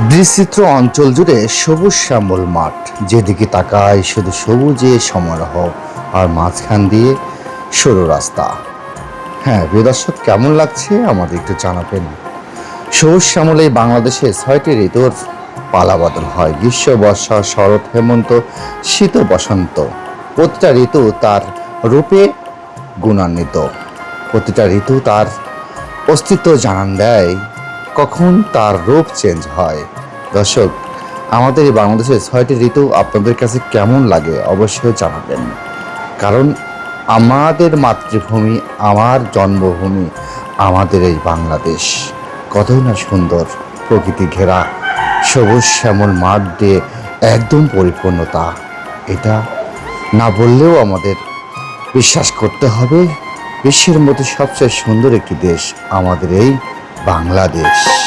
বিস্তৃত অঞ্চল জুড়ে সবুজ শ্যামল মাঠ। যেদিকে তাকায় শুধু সবুজে সমারোহ আর মাঝখান দিয়ে সরু রাস্তা। হ্যাঁ প্রিয় দর্শক, কেমন লাগছে আমাদের একটু জানাবেন। সবুজ শ্যামল এই বাংলাদেশে ছয়টি ঋতুর পালাবদল হয়। গ্রীষ্ম, বর্ষা, শরৎ, হেমন্ত, শীত বসন্ত। প্রতিটা ঋতু তার রূপে গুণান্বিত। প্রতিটা ঋতু তার অস্তিত্ব জানান দেয় কখন তার রূপ চেঞ্জ হয়? দর্শক, আমাদের এই বাংলাদেশের ছয়টি ঋতু আপনাদের কাছে কেমন লাগে অবশ্যই জানাবেন। কারণ আমাদের মাতৃভূমি, আমার জন্মভূমি, আমাদের এই বাংলাদেশ। কতই না সুন্দর, প্রকৃতি ঘেরা, সবুজ শ্যামল মাঠ দিয়ে একদম পরিপূর্ণতা। এটা না বললেও আমাদের বিশ্বাস করতে হবে, বিশ্বের মধ্যে সবচেয়ে সুন্দর একটি দেশ আমাদের এই বাংলাদেশ